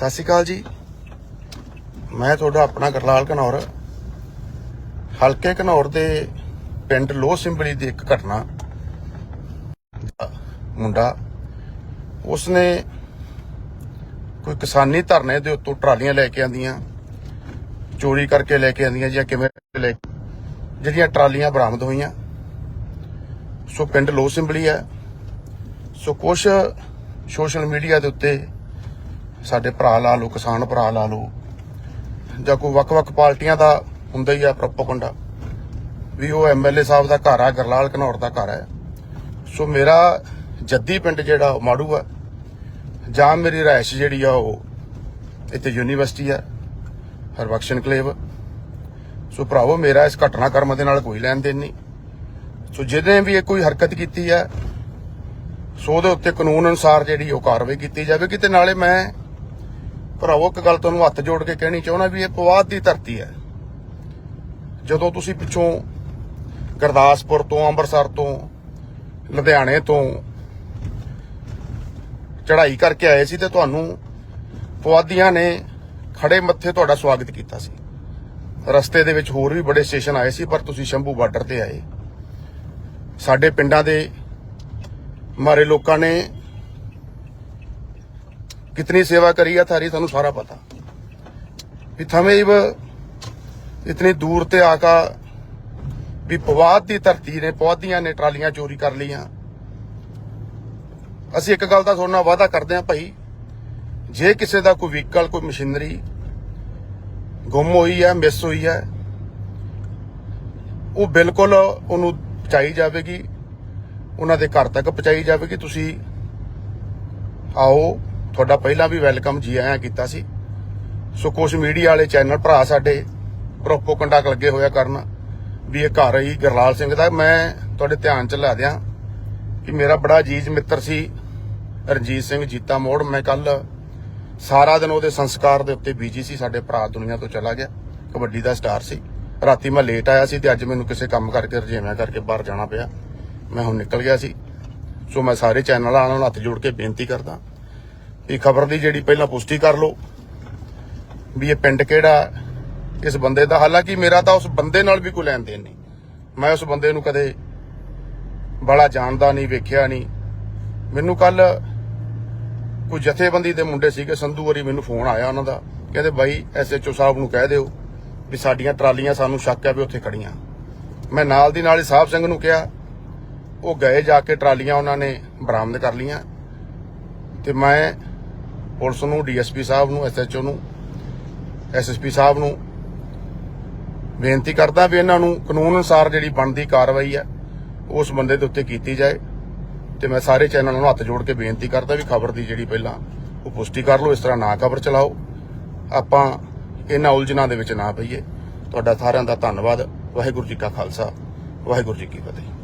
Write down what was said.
ਸਤਿ ਸ਼੍ਰੀ ਅਕਾਲ ਜੀ। ਮੈਂ ਤੁਹਾਡਾ ਆਪਣਾ ਗਰਲਾਲ ਘਨੌਰ। ਹਲਕੇ ਘਨੌਰ ਦੇ ਪਿੰਡ ਲੋਹ ਸਿੰਬਲੀ ਦੀ ਇੱਕ ਘਟਨਾ ਮੁੰਡਾ, ਉਸਨੇ ਕੋਈ ਕਿਸਾਨੀ ਧਰਨੇ ਦੇ ਉੱਤੋਂ ਟਰਾਲੀਆਂ ਲੈ ਕੇ ਆਂਦੀਆਂ ਚੋਰੀ ਕਰਕੇ ਲੈ ਕੇ ਆਂਦੀਆਂ ਜਾਂ ਕਿਵੇਂ ਲੈ ਜਿਹੜੀਆਂ ਟਰਾਲੀਆਂ ਬਰਾਮਦ ਹੋਈਆਂ। ਸੋ ਪਿੰਡ ਲੋਹ ਸਿੰਬਲੀ ਹੈ। ਸੋ ਕੁਛ ਸੋਸ਼ਲ ਮੀਡੀਆ ਦੇ ਉੱਤੇ ਸਾਡੇ ਭਰਾ ਲਾ ਲਓ, ਕਿਸਾਨ ਭਰਾ ਲਾ ਲਓ, ਜਾਂ ਕੋਈ ਵੱਖ-ਵੱਖ ਪਾਰਟੀਆਂ ਦਾ ਹੁੰਦਾ ਹੀ ਆ ਪ੍ਰੋਪਗੈਂਡਾ, ਵੀ ਉਹ ਐਮਐਲਏ ਸਾਹਿਬ ਦਾ ਘਰ ਆ, ਗਰਲਾਲ ਘਨੌਰ ਦਾ ਘਰ ਆ। ਸੋ ਮੇਰਾ ਜੱਦੀ ਪਿੰਡ ਜਿਹੜਾ ਉਹ ਮਾੜੂ ਆ, ਜਾਂ ਮੇਰੀ ਰਾਇਸ਼ ਜਿਹੜੀ ਆ ਉਹ ਇੱਥੇ ਯੂਨੀਵਰਸਿਟੀ ਆ, ਹਰਬਖਸ਼ ਕਲੇਵ ਸੋ ਭਰਾਵੋ, ਮੇਰਾ ਇਸ ਘਟਨਾਕ੍ਰਮ ਦੇ ਨਾਲ ਕੋਈ ਲੈਣ ਦੇਣ ਨਹੀਂ। ਸੋ ਜਿਹਨੇ ਵੀ ਇਹ ਕੋਈ ਹਰਕਤ ਕੀਤੀ ਹੈ ਸੋ ਉਹਦੇ ਉੱਤੇ ਕਾਨੂੰਨ ਅਨੁਸਾਰ ਜਿਹੜੀ ਉਹ ਕਾਰਵਾਈ ਕੀਤੀ ਜਾਵੇਗੀ ਤੇ ਨਾਲੇ ਮੈਂ ਭਰਾਵੋ, ਇੱਕ ਗੱਲ ਤੁਹਾਨੂੰ ਹੱਥ ਜੋੜ ਕੇ ਕਹਿਣੀ ਚਾਹੁੰਦਾ ਵੀ ਇਹ ਪਵਾਦ ਦੀ ਧਰਤੀ ਹੈ। ਜਦੋਂ ਤੁਸੀਂ ਪਿੱਛੋਂ ਗੁਰਦਾਸਪੁਰ ਤੋਂ, ਅੰਮ੍ਰਿਤਸਰ ਤੋਂ, ਲੁਧਿਆਣੇ ਤੋਂ ਚੜ੍ਹਾਈ ਕਰਕੇ ਆਏ ਸੀ ਤੇ ਤੁਹਾਨੂੰ ਪਵਾਦੀਆਂ ਨੇ ਖੜੇ ਮੱਥੇ ਤੁਹਾਡਾ ਸਵਾਗਤ ਕੀਤਾ ਸੀ। ਰਸਤੇ ਦੇ ਵਿੱਚ ਹੋਰ ਵੀ ਬੜੇ ਸਟੇਸ਼ਨ ਆਏ ਸੀ, ਪਰ ਤੁਸੀਂ ਸ਼ੰਭੂ ਬਾਰਡਰ ਤੇ ਆਏ। ਸਾਡੇ ਪਿੰਡਾਂ ਦੇ ਮਾਰੇ ਲੋਕਾਂ ਨੇ कितनी सेवा करी है थारी थानू सारा पता भी थमें इव इतनी दूर ते आका ਵੀ ਪਵਾਦ ਦੀ ਧਰਤੀ ਨੇ ਪੌਦੀਆਂ ਨੇ ਟਰਾਲੀਆਂ ਚੋਰੀ ਕਰ ਲਈਆਂ ਅਸੀਂ ਇੱਕ ਗੱਲ ਦਾ ਤੁਹਾਡੇ ਨਾਲ ਵਾਅਦਾ ਕਰਦੇ ਹਾਂ ਭਾਈ ਜੇ ਕਿਸੇ ਦਾ ਕੋਈ ਵਹੀਕਲ ਕੋਈ ਮਸ਼ੀਨਰੀ ਗੁੰਮ ਹੋਈ ਹੈ ਮਿਸ ਹੋਈ ਹੈ ਉਹ ਬਿਲਕੁਲ ਉਹਨੂੰ ਪਹੁੰਚਾਈ ਜਾਵੇਗੀ ਉਹਨਾਂ ਦੇ ਘਰ ਤੱਕ ਪਹੁੰਚਾਈ ਜਾਵੇਗੀ ਤੁਸੀਂ ਆਓ ਤੁਹਾਡਾ ਪਹਿਲਾਂ ਵੀ ਵੈਲਕਮ ਜੀ ਆਇਆਂ ਕੀਤਾ ਸੀ। ਸੋ ਕੁਝ ਮੀਡੀਆ ਵਾਲੇ ਚੈਨਲ ਭਰਾ ਸਾਡੇ ਪ੍ਰੋਪੋਗੈਂਡਾ ਲੱਗੇ ਹੋਇਆ ਕਰਨ, ਵੀ ਇਹ ਘਰ ਹੀ ਗਰਲਾਲ ਸਿੰਘ ਦਾ। ਮੈਂ ਤੁਹਾਡੇ ਧਿਆਨ ਚ ਲਾ ਦਿਆਂ ਕਿ ਮੇਰਾ ਬੜਾ ਅਜੀਜ਼ ਮਿੱਤਰ ਸੀ, ਰਣਜੀਤ ਸਿੰਘ ਜੀਤਾ ਮੋੜ। ਮੈਂ ਕੱਲ ਸਾਰਾ ਦਿਨ ਉਹਦੇ ਸੰਸਕਾਰ ਦੇ ਉੱਤੇ ਬੀਜੀ ਸੀ, ਸਾਡੇ ਭਰਾ ਦੁਨੀਆ ਤੋਂ ਚਲਾ ਗਿਆ। ਕਬੱਡੀ ਦਾ ਸਟਾਰ ਸੀ। ਰਾਤੀ ਮੈਂ ਲੇਟ ਆਇਆ ਸੀ ਤੇ ਅੱਜ ਮੈਨੂੰ ਕਿਸੇ ਕੰਮ ਕਰਕੇ ਰਜੇਵਿਆਂ ਕਰਕੇ ਬਾਹਰ ਜਾਣਾ ਪਿਆ। ਮੈਂ ਹੁਣ ਨਿਕਲ ਗਿਆ ਸੀ। ਸੋ ਮੈਂ ਸਾਰੇ ਚੈਨਲਾਂ ਨੂੰ ਹੱਥ ਜੋੜ ਕੇ ਬੇਨਤੀ ਕਰਦਾ। ਇਹ ਖਬਰ ਦੀ ਜਿਹੜੀ ਪਹਿਲਾਂ ਪੁਸ਼ਟੀ ਕਰ ਲਓ ਵੀ ਇਹ ਪਿੰਡ ਕਿਹੜਾ ਇਸ ਬੰਦੇ ਦਾ। ਹਾਲਾਂਕਿ ਮੇਰਾ ਤਾਂ ਉਸ ਬੰਦੇ ਨਾਲ ਵੀ ਕੋਈ ਲੈਣ ਦੇਣ ਨਹੀਂ। ਮੈਂ ਉਸ ਬੰਦੇ ਨੂੰ ਕਦੇ ਬੜਾ ਜਾਣਦਾ ਨਹੀਂ, ਵੇਖਿਆ ਨਹੀਂ। ਮੈਨੂੰ ਕੱਲ ਕੋਈ ਜਥੇਬੰਦੀ ਦੇ ਮੁੰਡੇ ਸੀਗੇ, ਸੰਧੂ ਵਾਰੀ ਮੈਨੂੰ ਫੋਨ ਆਇਆ ਉਹਨਾਂ ਦਾ। ਕਹਿੰਦੇ ਬਾਈ ਐਸਐਚਓ ਸਾਹਿਬ ਨੂੰ ਕਹਿ ਦਿਓ ਵੀ ਸਾਡੀਆਂ ਟਰਾਲੀਆਂ ਸਾਨੂੰ ਸ਼ੱਕ ਹੈ ਵੀ ਉੱਥੇ ਖੜੀਆਂ ਮੈਂ ਨਾਲ ਦੀ ਨਾਲ ਹੀ ਸਾਹਿਬ ਸਿੰਘ ਨੂੰ ਕਿਹਾ, ਉਹ ਗਏ ਜਾ ਕੇ ਟਰਾਲੀਆਂ ਉਹਨਾਂ ਨੇ ਬਰਾਮਦ ਕਰ ਲੀਆਂ ਤੇ ਮੈਂ ਪੁਲਿਸ ਨੂੰ, ਡੀਐਸਪੀ ਸਾਹਿਬ ਨੂੰ, ਐਸਐਚਓ ਨੂੰ, ਐਸਐਸਪੀ ਸਾਹਿਬ ਨੂੰ ਬੇਨਤੀ ਕਰਦਾ ਵੀ ਇਹਨਾਂ ਨੂੰ ਕਾਨੂੰਨ ਅਨੁਸਾਰ ਜਿਹੜੀ ਬਣਦੀ ਕਾਰਵਾਈ ਹੈ, ਉਸ ਬੰਦੇ ਦੇ ਉੱਤੇ ਕੀਤੀ ਜਾਏ। ਤੇ ਮੈਂ ਸਾਰੇ ਚੈਨਲਾਂ ਨੂੰ ਹੱਥ ਜੋੜ ਕੇ ਬੇਨਤੀ ਕਰਦਾ ਵੀ ਖਬਰ ਦੀ ਜਿਹੜੀ ਪਹਿਲਾਂ ਉਹ ਪੁਸ਼ਟੀ ਕਰ ਲਓ, ਇਸ ਤਰ੍ਹਾਂ ਨਾ ਖਬਰ ਚਲਾਓ। ਆਪਾਂ ਇਹਨਾਂ ਉਲਝਣਾਂ ਦੇ ਵਿੱਚ ਨਾ ਪਈਏ। ਤੁਹਾਡਾ ਸਾਰਿਆਂ ਦਾ ਧੰਨਵਾਦ। ਵਾਹਿਗੁਰੂ ਜੀ ਕਾ ਖਾਲਸਾ, ਵਾਹਿਗੁਰੂ ਜੀ ਕੀ ਫਤਿਹ।